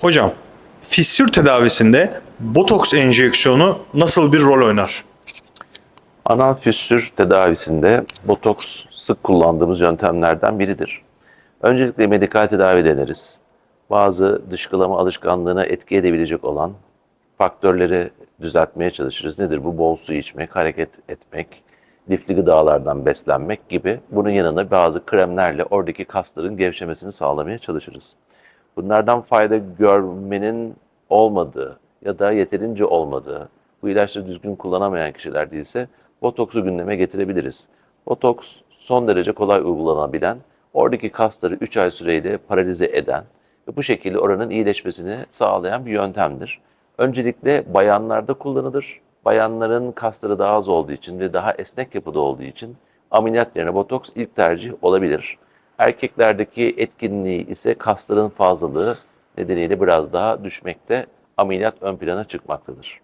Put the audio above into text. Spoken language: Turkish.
Hocam, fissür tedavisinde botoks enjeksiyonu nasıl bir rol oynar? Anal fissür tedavisinde botoks sık kullandığımız yöntemlerden biridir. Öncelikle medikal tedavi deneriz. Bazı dışkılama alışkanlığına etki edebilecek olan faktörleri düzeltmeye çalışırız. Nedir bu? Bol su içmek, hareket etmek, lifli gıdalardan beslenmek gibi. Bunun yanına bazı kremlerle oradaki kasların gevşemesini sağlamaya çalışırız. Bunlardan fayda görmenin olmadığı ya da yeterince olmadığı, bu ilaçları düzgün kullanamayan kişiler değilse botoksu gündeme getirebiliriz. Botoks son derece kolay uygulanabilen, oradaki kasları 3 ay süreyle paralize eden ve bu şekilde oranın iyileşmesini sağlayan bir yöntemdir. Öncelikle bayanlarda kullanılır. Bayanların kasları daha az olduğu için ve daha esnek yapıda olduğu için ameliyat yerine botoks ilk tercih olabilir. Erkeklerdeki etkinliği ise kasların fazlalığı nedeniyle biraz daha düşmekte, ameliyat ön plana çıkmaktadır.